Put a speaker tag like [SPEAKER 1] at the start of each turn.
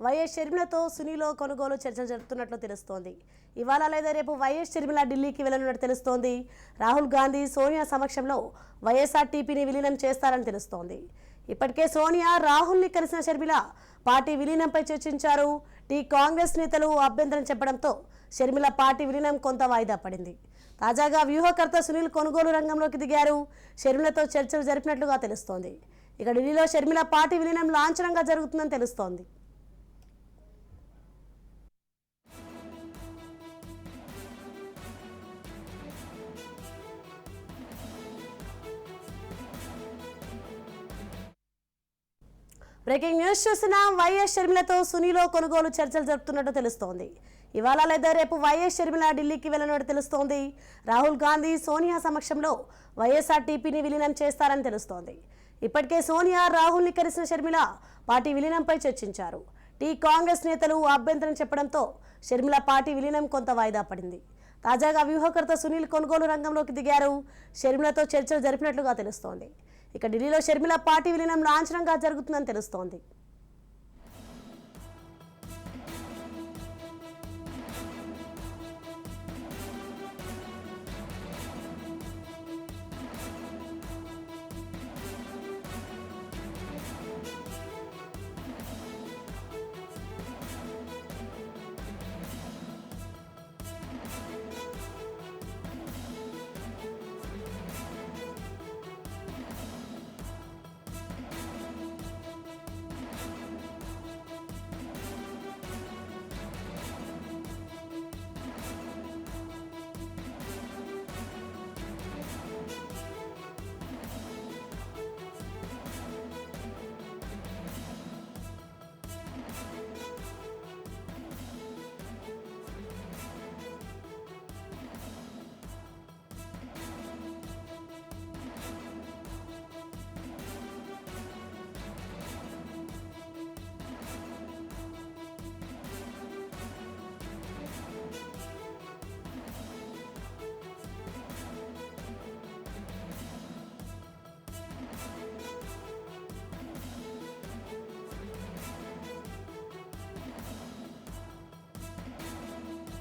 [SPEAKER 1] YS షర్మిలతో సునీలో కొనుగోలు చర్చలు జరుపుతున్నట్లు తెలుస్తోంది. ఇవాళ లేదా రేపు వైఎస్ షర్మిల ఢిల్లీకి వెళ్ళనున్నట్టు తెలుస్తోంది. రాహుల్ గాంధీ సోనియా సమక్షంలో వైఎస్ఆర్టీపీని విలీనం చేస్తారని తెలుస్తోంది. ఇప్పటికే సోనియా రాహుల్ని కలిసిన షర్మిల పార్టీ విలీనంపై చర్చించారు. టీ కాంగ్రెస్ నేతలు అభ్యంతరం చెప్పడంతో షర్మిల పార్టీ విలీనం కొంత వాయిదా పడింది. తాజాగా వ్యూహకర్త సునీల్ కొనుగోలు రంగంలోకి దిగారు. షర్మిలతో చర్చలు జరిపినట్లుగా తెలుస్తోంది. ఇక ఢిల్లీలో షర్మిల పార్టీ విలీనం లాంఛనంగా జరుగుతుందని తెలుస్తోంది. బ్రేకింగ్ న్యూస్ చూసిన వైఎస్ షర్మిలతో సునీలో కొనుగోలు చర్చలు జరుపుతున్నట్టు తెలుస్తోంది. ఇవాళ లేదా రేపు వైఎస్ షర్మిల ఢిల్లీకి వెళ్ళినట్టు తెలుస్తోంది. రాహుల్ గాంధీ సోనియా సమక్షంలో వైఎస్ఆర్టీపీని విలీనం చేస్తారని తెలుస్తోంది. ఇప్పటికే సోనియా రాహుల్ని కలిసిన షర్మిల పార్టీ విలీనంపై చర్చించారు. టీ కాంగ్రెస్ నేతలు అభ్యంతరం చెప్పడంతో షర్మిల పార్టీ విలీనం కొంత వాయిదా పడింది. తాజాగా వ్యూహకర్త సునీల్ కొనుగోలు రంగంలోకి దిగారు. షర్మిలతో చర్చలు జరిపినట్లుగా తెలుస్తోంది. ఇక ఢిల్లీలో షర్మిల పార్టీ విలీనం లాంఛనంగా జరుగుతుందని తెలుస్తోంది.